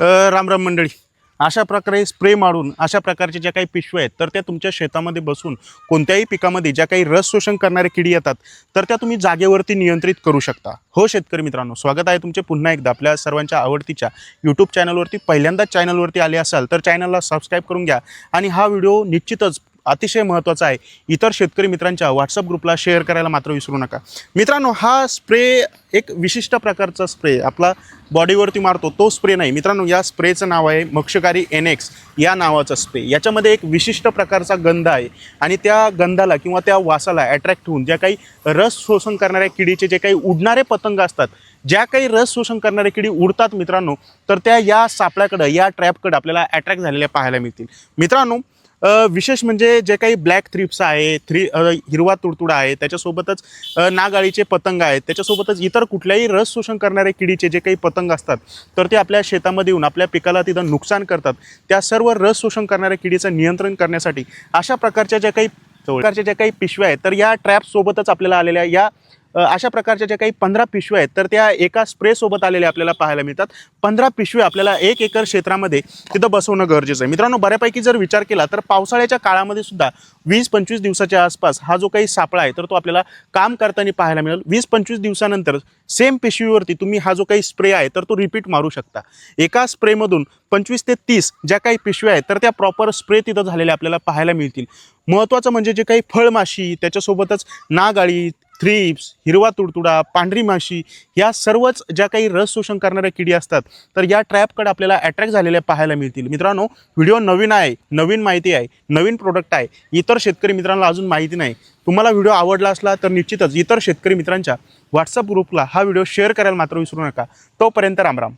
रामराम राम राम मंडळी. अशा प्रकारे स्प्रे मारून अशा प्रकारच्या ज्या काही पिशव्या आहेत तर त्या तुमच्या शेतामध्ये बसून कोणत्याही पिकामध्ये ज्या काही रस शोषण करणारे किडी येतात तर त्या तुम्ही जागेवरती नियंत्रित करू शकता. हो शेतकरी मित्रांनो स्वागत आहे तुमचे पुन्हा एकदा आपल्या सर्वांच्या आवडतीच्या यूट्यूब चॅनलवरती पहिल्यांदाच चॅनलवरती आले असाल तर चॅनलला सबस्क्राईब करून घ्या. आणि हा व्हिडिओ निश्चितच अतिशय महत्त्वाचा आहे. इतर शेतकरी मित्रांच्या व्हॉट्सअप ग्रुपला शेअर करायला मात्र विसरू नका. मित्रांनो हा स्प्रे एक विशिष्ट प्रकारचा स्प्रे आपला बॉडीवरती मारतो तो स्प्रे नाही. मित्रांनो या स्प्रेचं नाव आहे मक्षकारी एन एक्स या नावाचा स्प्रे याच्यामध्ये एक विशिष्ट प्रकारचा गंध आहे आणि त्या गंधाला किंवा त्या वासाला अट्रॅक्ट होऊन ज्या काही रस शोषण करणाऱ्या किडीचे जे काही उडणारे पतंग असतात ज्या काही रस शोषण करणाऱ्या किडी उडतात मित्रांनो तर त्या या सापळ्याकडं या ट्रॅपकडं आपल्याला अट्रॅक्ट झालेल्या पाहायला मिळतील. मित्रांनो विशेष म्हणजे जे काही ब्लॅक थ्रिप्स आहे थ्री हिरवा तुडतुडा आहे त्याच्यासोबतच नागाळीचे पतंग आहेत त्याच्यासोबतच इतर कुठल्याही रस शोषण करणारे किडीचे जे काही पतंग असतात तर ते आपल्या शेतामध्ये येऊन आपल्या पिकाला तिथं नुकसान करतात. त्या सर्व रस शोषण करणाऱ्या किडीचं नियंत्रण करण्यासाठी अशा प्रकारच्या ज्या काही प्रकारच्या ज्या काही पिशव्या आहेत तर या ट्रॅपसोबतच आपल्याला आलेल्या या अशा प्रकारच्या ज्या काही पंधरा पिशव्या आहेत तर त्या एका स्प्रेसोबत आलेल्या आपल्याला पाहायला मिळतात. पंधरा पिशव्या आपल्याला एक एकर क्षेत्रामध्ये तिथं बसवणं गरजेचं आहे. मित्रांनो बऱ्यापैकी जर विचार केला तर पावसाळ्याच्या काळामध्ये सुद्धा वीस पंचवीस दिवसाच्या आसपास हा जो काही सापळा आहे तर तो आपल्याला काम करताना पाहायला मिळेल. वीस पंचवीस दिवसानंतर सेम पिशवीवरती तुम्ही हा जो काही स्प्रे आहे तर तो रिपीट मारू शकता. एका स्प्रेमधून पंचवीस ते तीस ज्या काही पिशव्या आहेत तर त्या प्रॉपर स्प्रे तिथं झालेल्या आपल्याला पाहायला मिळतील. महत्त्वाचं म्हणजे जे काही फळमाशी त्याच्यासोबतच नागाळी थ्रिप्स हिरवा तुडतुडा पांढरी माशी या सर्वच ज्या काही रस शोषण करणाऱ्या किडी असतात तर या ट्रॅपकडे आपल्याला अट्रॅक्ट झालेल्या पाहायला मिळतील. मित्रांनो व्हिडिओ नवीन आहे नवीन माहिती आहे नवीन प्रोडक्ट आहे इतर शेतकरी मित्रांना अजून माहिती नाही. तुम्हाला व्हिडिओ आवडला असला तर निश्चितच इतर शेतकरी मित्रांच्या व्हॉट्सअप ग्रुपला हा व्हिडिओ शेअर करायला मात्र विसरू नका. तोपर्यंत रामराम.